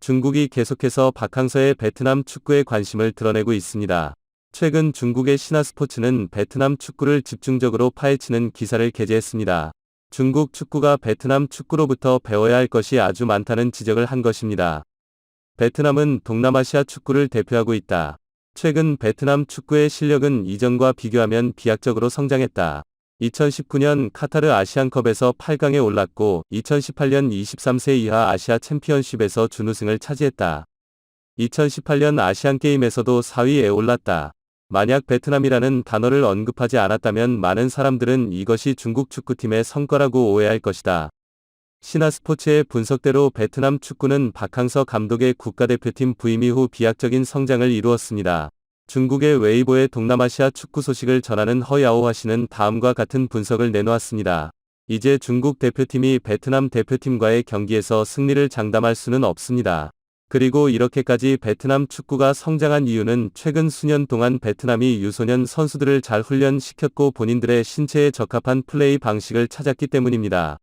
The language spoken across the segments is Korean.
중국이 계속해서 박항서의 베트남 축구에 관심을 드러내고 있습니다. 최근 중국의 신화스포츠는 베트남 축구를 집중적으로 파헤치는 기사를 게재했습니다. 중국 축구가 베트남 축구로부터 배워야 할 것이 아주 많다는 지적을 한 것입니다. 베트남은 동남아시아 축구를 대표하고 있다. 최근 베트남 축구의 실력은 이전과 비교하면 비약적으로 성장했다. 2019년 카타르 아시안컵에서 8강에 올랐고 2018년 23세 이하 아시아 챔피언십에서 준우승을 차지했다. 2018년 아시안게임에서도 4위에 올랐다. 만약 베트남이라는 단어를 언급하지 않았다면 많은 사람들은 이것이 중국 축구팀의 성과라고 오해할 것이다. 신화스포츠의 분석대로 베트남 축구는 박항서 감독의 국가대표팀 부임 이후 비약적인 성장을 이루었습니다. 중국의 웨이보의 동남아시아 축구 소식을 전하는 허야오화 씨는 다음과 같은 분석을 내놓았습니다. 이제 중국 대표팀이 베트남 대표팀과의 경기에서 승리를 장담할 수는 없습니다. 그리고 이렇게까지 베트남 축구가 성장한 이유는 최근 수년 동안 베트남이 유소년 선수들을 잘 훈련시켰고 본인들의 신체에 적합한 플레이 방식을 찾았기 때문입니다.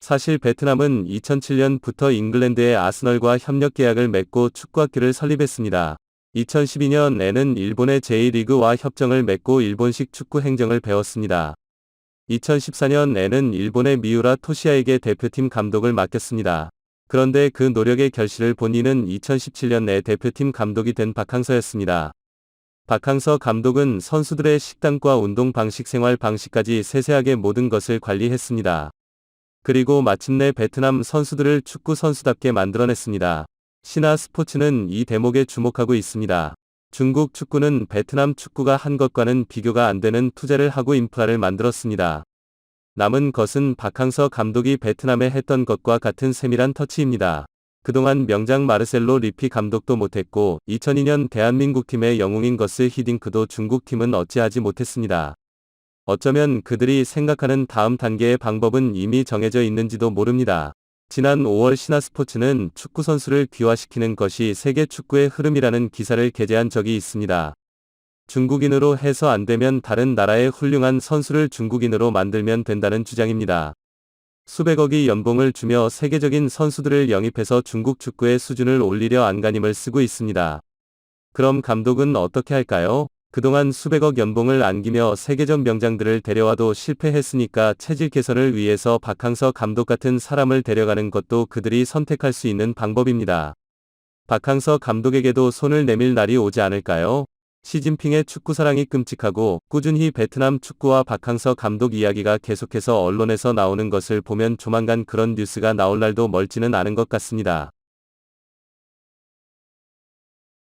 사실 베트남은 2007년부터 잉글랜드의 아스널과 협력 계약을 맺고 축구학교를 설립했습니다. 2012년에는 일본의 제1리그와 협정을 맺고 일본식 축구 행정을 배웠습니다. 2014년에는 일본의 미우라 토시아에게 대표팀 감독을 맡겼습니다. 그런데 그 노력의 결실을 본 이는 2017년 내 대표팀 감독이 된 박항서였습니다. 박항서 감독은 선수들의 식단과 운동 방식 생활 방식까지 세세하게 모든 것을 관리했습니다. 그리고 마침내 베트남 선수들을 축구 선수답게 만들어냈습니다. 신화 스포츠는 이 대목에 주목하고 있습니다. 중국 축구는 베트남 축구가 한 것과는 비교가 안 되는 투자를 하고 인프라를 만들었습니다. 남은 것은 박항서 감독이 베트남에 했던 것과 같은 세밀한 터치입니다. 그동안 명장 마르셀로 리피 감독도 못했고 2002년 대한민국 팀의 영웅인 것을 히딩크도 중국 팀은 어찌하지 못했습니다. 어쩌면 그들이 생각하는 다음 단계의 방법은 이미 정해져 있는지도 모릅니다. 지난 5월 신화스포츠는 축구선수를 귀화시키는 것이 세계 축구의 흐름이라는 기사를 게재한 적이 있습니다. 중국인으로 해서 안 되면 다른 나라의 훌륭한 선수를 중국인으로 만들면 된다는 주장입니다. 수백억이 연봉을 주며 세계적인 선수들을 영입해서 중국 축구의 수준을 올리려 안간힘을 쓰고 있습니다. 그럼 감독은 어떻게 할까요? 그동안 수백억 연봉을 안기며 세계적 명장들을 데려와도 실패했으니까 체질 개선을 위해서 박항서 감독 같은 사람을 데려가는 것도 그들이 선택할 수 있는 방법입니다. 박항서 감독에게도 손을 내밀 날이 오지 않을까요? 시진핑의 축구 사랑이 끔찍하고 꾸준히 베트남 축구와 박항서 감독 이야기가 계속해서 언론에서 나오는 것을 보면 조만간 그런 뉴스가 나올 날도 멀지는 않은 것 같습니다.